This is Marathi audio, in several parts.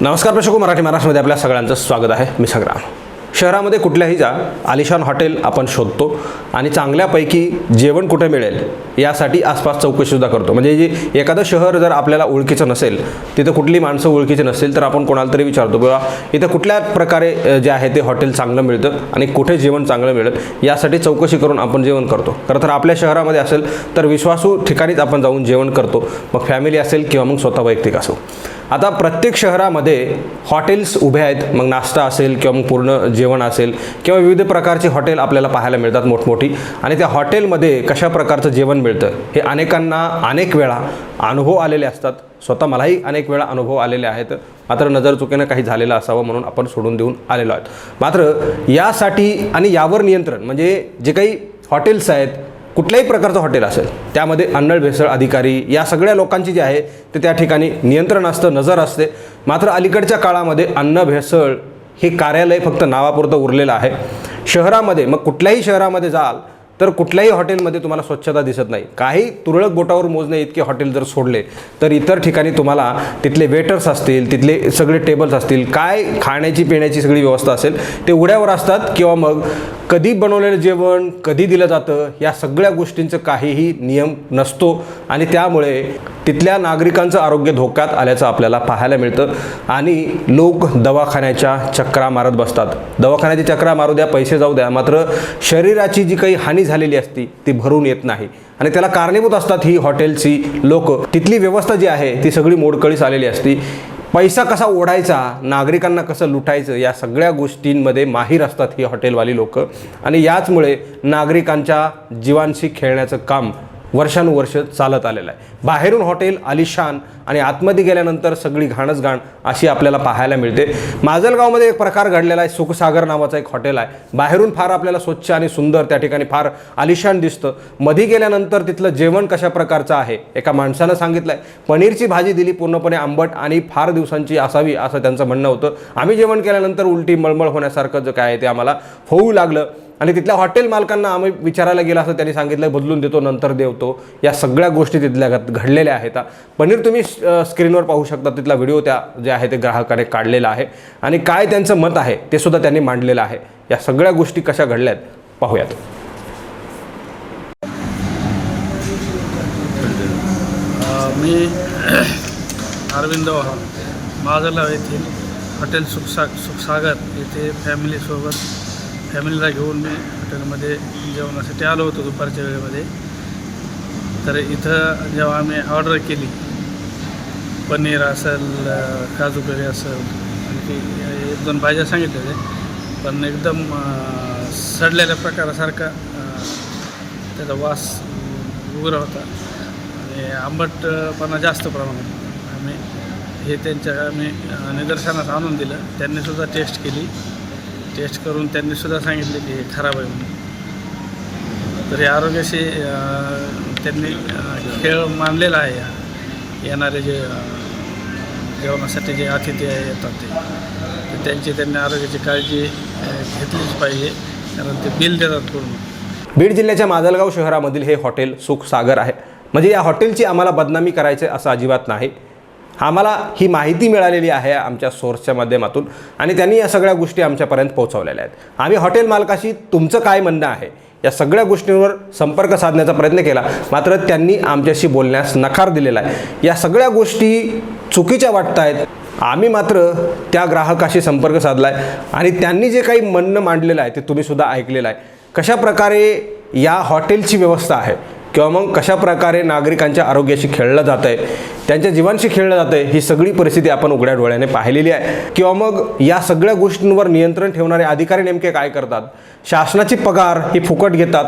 नमस्कार प्रेक्षको मराठी महाराष्ट्रामध्ये आपल्या सगळ्यांचं स्वागत आहे. मी सग्राम. शहरामध्ये कुठल्याही जा आलिशान हॉटेल आपण शोधतो आणि चांगल्यापैकी जेवण कुठे मिळेल यासाठी आसपास चौकशीसुद्धा करतो. म्हणजे जे एखादं शहर जर आपल्याला ओळखीचं नसेल तिथं कुठली माणसं ओळखीची नसेल तर आपण कोणाला तरी विचारतो किंवा इथं कुठल्या प्रकारे जे आहे ते हॉटेल चांगलं मिळतं आणि कुठे जेवण चांगलं मिळेल? यासाठी चौकशी करून आपण जेवण करतो. खरं तर आपल्या शहरामध्ये असेल तर विश्वासू ठिकाणीच आपण जाऊन जेवण करतो. मग फॅमिली असेल किंवा मग स्वतः वैयक्तिक असो. आता प्रत्येक शहरामध्ये हॉटेल्स उभे आहेत. मग नाश्ता असेल किंवा मग पूर्ण जेवण असेल किंवा विविध प्रकारची हॉटेल आपल्याला पाहायला मिळतात मोठमोठी. आणि त्या हॉटेलमध्ये कशा प्रकारचं जेवण मिळतं हे अनेकांना अनेक वेळा अनुभव आलेले असतात. स्वतः मलाही अनेक वेळा अनुभव आलेले आहेत. मात्र नजर चुकीनं काही झालेलं असावं म्हणून आपण सोडून देऊन आलेलो आहोत. मात्र यासाठी आणि यावर नियंत्रण म्हणजे जे काही हॉटेल्स आहेत कुठल्याही प्रकारचं हॉटेल असेल त्यामध्ये अन्न भेसळ अधिकारी या सगळ्या लोकांची जी आहे ते त्या ठिकाणी नियंत्रण असतं नजर असते. मात्र अलीकडच्या काळामध्ये अन्न भेसळ हे कार्यालय फक्त नावापुरतं उरलेलं आहे. शहरामध्ये मग कुठल्याही शहरामध्ये जाल तर कुठल्याही हॉटेलमध्ये तुम्हाला स्वच्छता दिसत नाही. काही तुरळक बोटावर मोजणे इतके हॉटेल जर सोडले तर इतर ठिकाणी तुम्हाला तिथले वेटर्स असतील तिथले सगळे टेबल्स असतील काय खाण्याची पिण्याची सगळी व्यवस्था असेल ते उड्यावर असतात किंवा मग कधी बनवलेलं जेवण कधी दिलं जातं या सगळ्या गोष्टींचं काहीही नियम नसतो. आणि त्यामुळे तिथल्या नागरिकांचं आरोग्य धोक्यात आल्याचं आपल्याला पाहायला मिळतं. आणि लोक दवाखान्याच्या चक्रा मारत बसतात. दवाखान्याची चक्रा मारू द्या पैसे जाऊ द्या मात्र शरीराची जी काही हानी झालेली असती ती भरून येत नाही. आणि त्याला कारणीभूत असतात ही हॉटेलची लोक. तिथली व्यवस्था जी आहे ती सगळी मोडकळीस आलेली असती. पैसा कसा ओढायचा नागरिकांना कसं लुटायचं या सगळ्या गोष्टींमध्ये माहीर असतात ही हॉटेलवाली लोक. आणि याचमुळे नागरिकांच्या जीवांशी खेळण्याचं काम वर्षानुवर्ष चालत आलेलं आहे. बाहेरून हॉटेल आलिशान आणि आतमध्ये गेल्यानंतर सगळी घाणच घाण अशी आपल्याला पाहायला मिळते. माजलगावमध्ये एक प्रकार घडलेला आहे. सुखसागर नावाचा एक हॉटेल आहे. बाहेरून फार आपल्याला स्वच्छ आणि सुंदर त्या ठिकाणी फार आलिशान दिसतं. मध्ये गेल्यानंतर तिथलं जेवण कशा प्रकारचं आहे एका माणसानं सांगितलं आहे पनीरची भाजी दिली पूर्णपणे आंबट आणि फार दिवसांची असावी असं त्यांचं म्हणणं होतं. आम्ही जेवण केल्यानंतर उलटी मळमळ होण्यासारखं जे काय आहे ते आम्हाला होऊ लागलं. आणि तिथल्या हॉटेल मालकांना आम्ही विचारायला गेला असं त्यांनी सांगितलं बदलून देतो नंतर देवतो या सगळ्या गोष्टी तिथल्या घडलेल्या आहेत. पनीर तुम्ही स्क्रीनवर पाहू शकता तिथला व्हिडिओ त्या जे आहे ते ग्राहकाने काढलेला आहे. आणि काय त्यांचं मत आहे ते सुद्धा त्यांनी मांडलेलं आहे. या सगळ्या गोष्टी कशा घडल्यात पाहूयात. मी अरविंद ओहा येथील हॉटेल सुखसा सुखसागर येथे फॅमिलीसोबत फॅमिलीला घेऊन मी हॉटेलमध्ये जेवणासाठी आलो होतो दुपारच्या वेळेमध्ये. तर इथं जेव्हा आम्ही ऑर्डर केली पनीर असेल काजू करी असेल आणखी एक दोन भाज्या सांगितलेल्या पण एकदम सडलेल्या प्रकारासारखा त्याचा वास उग्र होता. आणि आंबटपणा जास्त प्रमाणात. आम्ही हे त्यांच्या आम्ही निदर्शनात आणून दिलं. त्यांनीसुद्धा टेस्ट केली. टेस्ट करून त्यांनीसुद्धा सांगितले की हे खराब आहे म्हणून. तर हे आरोग्याशी त्यांनी खेळ मानलेला आहे येणारे जे जेवणासाठी जे अतिथी आहे येतात ते. त्यांची त्यांनी आरोग्याची काळजी घेतलीच पाहिजे कारण ते बिल देतात पूर्ण. बीड जिल्ह्याच्या माजलगाव शहरामधील हे हॉटेल सुखसागर आहे. म्हणजे या हॉटेलची आम्हाला बदनामी करायचे असं अजिबात नाही. आम्हाला ही माहिती मिळालेली आहे आमच्या सोर्सच्या माध्यमातून आणि त्यांनी या सगळ्या गोष्टी आमच्यापर्यंत पोहोचवलेल्या आहेत. आम्ही हॉटेल मालकाशी तुमचं काय म्हणणं आहे या सगळ्या गोष्टींवर संपर्क साधण्याचा प्रयत्न केला. मात्र त्यांनी आमच्याशी बोलण्यास नकार दिलेला आहे. या सगळ्या गोष्टी चुकीच्या वाटत आहेत आम्ही मात्र त्या ग्राहकाशी संपर्क साधला आहे आणि त्यांनी जे काही म्हणणं मांडलेलं आहे ते तुम्हीसुद्धा ऐकलेलं आहे. कशा प्रकारे या हॉटेलची व्यवस्था आहे किंवा मग कशा प्रकारे नागरिकांच्या आरोग्याशी खेळलं जातं आहे त्यांच्या जीवांशी खेळलं जातं आहे ही सगळी परिस्थिती आपण उघड्या डोळ्याने पाहिलेली आहे. किंवा मग या सगळ्या गोष्टींवर नियंत्रण ठेवणारे अधिकारी नेमके काय करतात? शासनाची पगार ही फुकट घेतात.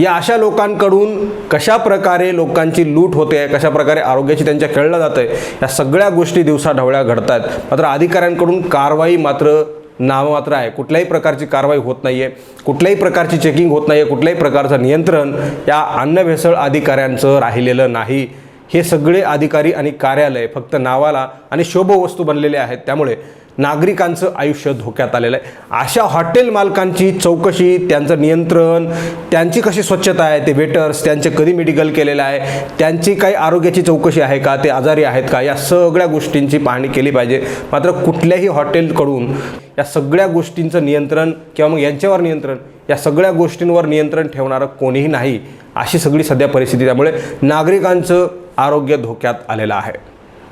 या अशा लोकांकडून कशा प्रकारे लोकांची लूट होते कशा प्रकारे आरोग्याची त्यांच्या खेळलं जातं आहे या सगळ्या गोष्टी दिवसाढवळ्या घडत आहेत मात्र अधिकाऱ्यांकडून कारवाई मात्र नाममात्र आहे. कुठल्याही प्रकारची कारवाई होत नाही आहे कुठल्याही प्रकारची चेकिंग होत नाही आहे कुठल्याही प्रकारचं नियंत्रण या अन्न भेसळ अधिकाऱ्यांचं राहिलेलं नाही. हे सगळे अधिकारी आणि कार्यालय फक्त नावाला आणि शोभवस्तू बनलेले आहेत. त्यामुळे नागरिकांचं आयुष्य धोक्यात आलेलं आहे. अशा हॉटेल मालकांची चौकशी त्यांचं नियंत्रण त्यांची कशी स्वच्छता आहे ते वेटर्स त्यांचे कधी मेडिकल केलेलं आहे त्यांची काही आरोग्याची चौकशी आहे का ते आजारी आहेत का या सगळ्या गोष्टींची पाहणी केली पाहिजे. मात्र कुठल्याही हॉटेलकडून या सगळ्या गोष्टींचं नियंत्रण किंवा मग यांच्यावर नियंत्रण या सगळ्या गोष्टींवर नियंत्रण ठेवणारं कोणीही नाही अशी सगळी सध्या परिस्थिती त्यामुळे नागरिकांचं आरोग्य धोक्यात आलेलं आहे.